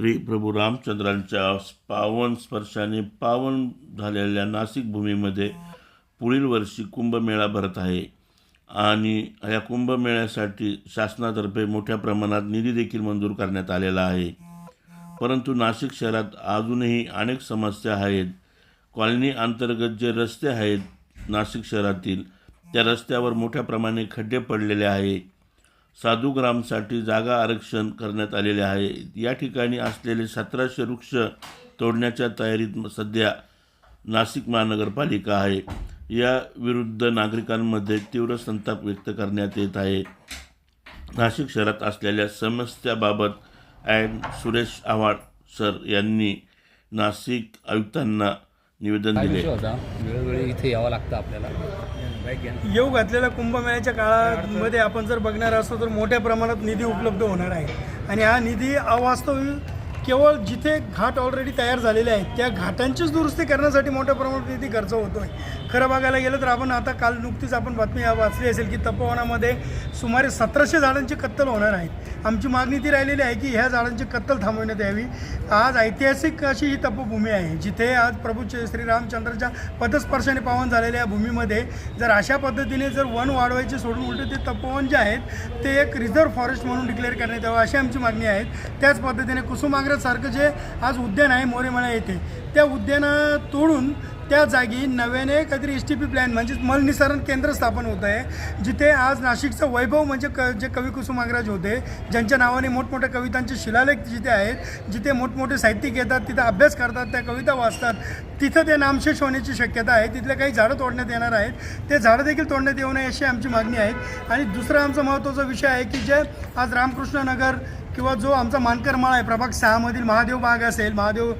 श्री प्रभू रामचंद्रांच्या पावन स्पर्शाने पावन झालेल्या नाशिक भूमीमध्ये पुढील वर्षी कुंभमेळा भरत आहे. आणि या कुंभमेळ्यासाठी शासनातर्फे मोठ्या प्रमाणात निधी देखील मंजूर करण्यात आलेला आहे. परंतु नाशिक शहरात अजूनही अनेक समस्या आहेत. कॉलनी अंतर्गत जे रस्ते आहेत नाशिक शहरातील त्या रस्त्यावर मोठ्या प्रमाणे खड्डे पडलेले आहे. साधुग्रामसाठी जागा आरक्षण करण्यात आलेले आहे. या ठिकाणी असलेले सतराशे वृक्ष तोडण्याच्या तयारीत सध्या नाशिक महानगरपालिका आहे. या विरुद्ध नागरिकांमध्ये तीव्र संताप व्यक्त करण्यात येत आहे. नाशिक शहरात असलेल्या समस्याबाबत ॲड सुरेश आव्हाड सर यांनी नाशिक आयुक्तांना निवेदन दिले. होता? वेळोवेळी इथे यावं लागतं आपल्याला. येऊ घातलेल्या कुंभमेळ्याच्या काळामध्ये आपण जर बघणार असतो तर मोठ्या प्रमाणात निधी उपलब्ध होणार आहे. आणि हा निधी अवास्तव केवळ जिथे घाट ऑलरेडी तयार झालेले आहेत त्या घाटांचीच दुरुस्ती करण्यासाठी मोठ्या प्रमाणात निधी खर्च होतोय. खरं बघायला गेलं तर आपण आता काल नुकतीच आपण बातमी वाचली असेल की तपोवनामध्ये सुमारे सतराशे झाडांची कत्तल होणार आहेत. आमची मागणी ती राहिलेली आहे की ह्या झाडांची कत्तल थांबवण्यात यावी. आज ऐतिहासिक अशी ही तपभूमी आहे जिथे आज प्रभू च- श्रीरामचंद्राच्या पदस्पर्शाने पावन झालेल्या या भूमीमध्ये जर अशा पद्धतीने जर वन वाढवायचे सोडून उलटे ते तपोवन जे आहेत ते एक रिझर्व्ह फॉरेस्ट म्हणून डिक्लेअर करण्यात यावं अशी आमची मागणी आहे. त्याच पद्धतीने कुसुमाग्रजसारखं जे आज उद्यान आहे मोरेमळा येथे त्या उद्यानं तोडून त्या जागी नव्याने काहीतरी एस टी पी प्लॅन म्हणजेच मलनिसारण केंद्र स्थापन होत आहे जिथे आज नाशिकचं वैभव म्हणजे क जे कवी कुसुमाग्रज होते ज्यांच्या नावाने मोठमोठ्या कवितांचे शिलालेख जिथे आहेत जिथे मोठमोठे साहित्यिक येतात तिथं अभ्यास करतात त्या कविता वाचतात तिथं ते नामशेष होण्याची शक्यता आहे तिथले काही झाडं तोडण्यात येणार आहेत ते झाडं देखील तोडण्यात येऊ नये अशी आमची मागणी आहे. आणि दुसरा आमचा महत्त्वाचा विषय आहे की जे आज रामकृष्ण नगर किंवा जो आमचा मानकर माळा आहे प्रभाग सहामधील महादेव बाग असेल महादेव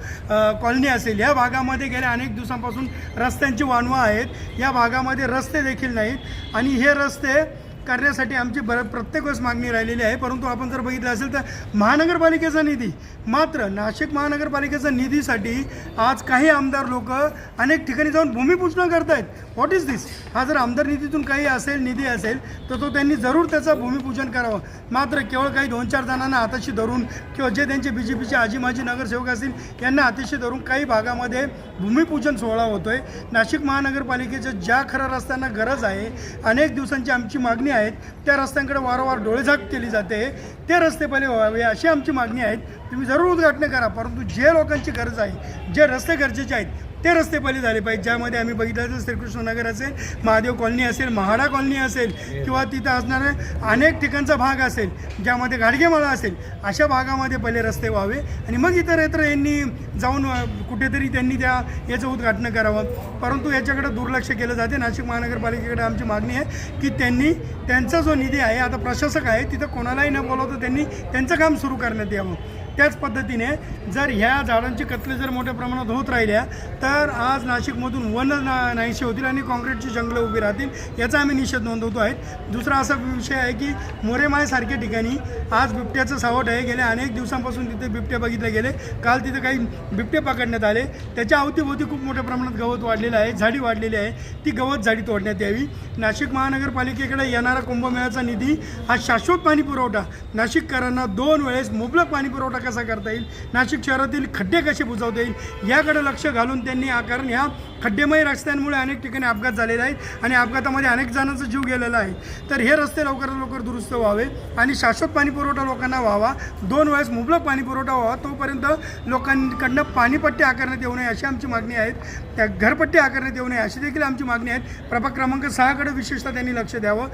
कॉलनी असेल या भागामध्ये गेल्या अनेक दिवसांपासून रस्त्यांची वानवा आहेत. या भागामध्ये रस्ते देखील नाहीत आणि हे रस्ते करण्यासाठी आमची बर प्रत्येक वेळेस मागणी राहिलेली आहे. परंतु आपण जर बघितलं असेल तर महानगरपालिकेचा निधी मात्र नाशिक महानगरपालिकेचा निधीसाठी आज काही आमदार लोक अनेक ठिकाणी जाऊन भूमिपूजन करतायत. व्हॉट इज दिस हा जर आमदार निधीतून काही असेल निधी असेल तर तो त्यांनी जरूर त्याचं भूमिपूजन करावं. मात्र केवळ काही दोन चार जणांना हाताशी धरून किंवा जे त्यांचे बी जे पीचे आजी माजी नगरसेवक असतील यांना हाताशी धरून काही भागामध्ये भूमिपूजन सोहळा होतोय. नाशिक महानगरपालिकेच्या ज्या खऱ्या रस्त्यांना गरज आहे अनेक दिवसांची आमची मागणी आहेत त्या रस्त्यांकडे वारंवार डोळेझाक केली जाते. ते रस्ते पहिले व्हावे अशी आमची मागणी आहेत. तुम्ही जरूर उद्घाटन करा परंतु जे लोकांची गरज आहे जे रस्ते गरजेचे आहेत ते रस्ते पहिले झाले पाहिजे. ज्यामध्ये आम्ही बघितलं तर श्रीकृष्ण नगर असेल महादेव कॉलनी असेल महाडा कॉलनी असेल किंवा तिथं असणारे अनेक ठिकाणचा भाग असेल ज्यामध्ये गाडगेमाळा असेल अशा भागामध्ये पहिले रस्ते व्हावे. आणि मग इतर इतर यांनी जाऊन कुठेतरी त्यांनी त्या याचं उद्घाटन करावं. परंतु याच्याकडे दुर्लक्ष केलं जाते. नाशिक महानगरपालिकेकडे आमची मागणी आहे की त्यांनी त्यांचा जो निधी आहे आता प्रशासक आहे तिथं कोणालाही न बोलवता त्यांनी त्यांचं काम सुरू करण्यात यावं. त्याच पद्धतीने जर ह्या झाडांची कत्ले जर मोठ्या प्रमाणात होत राहिल्या तर आज नाशिकमधून वन ना नाहीशी होतील आणि काँक्रीटची जंगलं उभी राहतील याचा आम्ही निषेध नोंदवतो आहे. दुसरा असा विषय आहे की मोरेमायसारख्या ठिकाणी आज बिबट्याचं सावट आहे. गेल्या अनेक दिवसांपासून तिथे बिबटे बघितले गेले. काल तिथे काही बिबटे पकडण्यात आले. त्याच्या अवतीभोवती खूप मोठ्या प्रमाणात गवत वाढलेलं आहे झाडी वाढलेली आहे. ती गवत झाडी तोडण्यात यावी. नाशिक महानगरपालिकेकडे येणारा कुंभमेळ्याचा निधी हा शाश्वत पाणी पुरवठा नाशिककरांना दोन वेळेस मुबलक पाणी पुरवठा कसा करता येईल? नाशिक शहरातील खड्डे कसे बुजवता येईल? याकडे लक्ष घालून त्यांनी कारण ह्या खड्डेमय रस्त्यांमुळे अनेक ठिकाणी अपघात झालेले आहेत आणि अपघातामध्ये अनेक जणांचा जीव गेलेला आहे. तर हे रस्ते लवकरात लवकर दुरुस्त व्हावे आणि शाश्वत पाणी पुरवठा लोकांना व्हावा. दोन वेळेस मुबलक पाणी पुरवठा व्हावा. तोपर्यंत लोकांकडनं पाणीपट्टी आकारण्यात येऊ नये अशी आमची मागणी आहेत त्या घरपट्टी आकारण्यात येऊ नये अशी देखील आमची मागणी आहे. प्रभाग क्रमांक सहाकडे विशेषतः त्यांनी लक्ष द्यावं.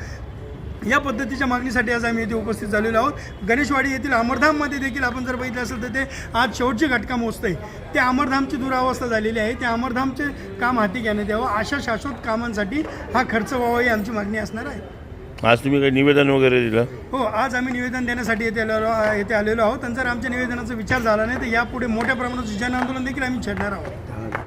या पद्धतीच्या मागणीसाठी आज आम्ही येथे उपस्थित झालेलो आहोत. गणेशवाडी येथील अमरधाममध्ये देखील आपण जर बघितलं असेल तर ते आज शेवटची घटका मोजते त्या अमरधामची दुरावस्था झालेली आहे. त्या अमरधामचे काम हाती घेण्यात यावं. अशा शाश्वत कामांसाठी हा खर्च व्हावा ही आमची मागणी असणार आहे. आज तुम्ही काही निवेदन वगैरे दिलं? हो आज आम्ही निवेदन देण्यासाठी येथे आलेलो येथे आलेलो आहोत. आणि जर आमच्या निवेदनाचा विचार झाला नाही तर यापुढे मोठ्या प्रमाणात जन आंदोलन देखील आम्ही छेडणार आहोत.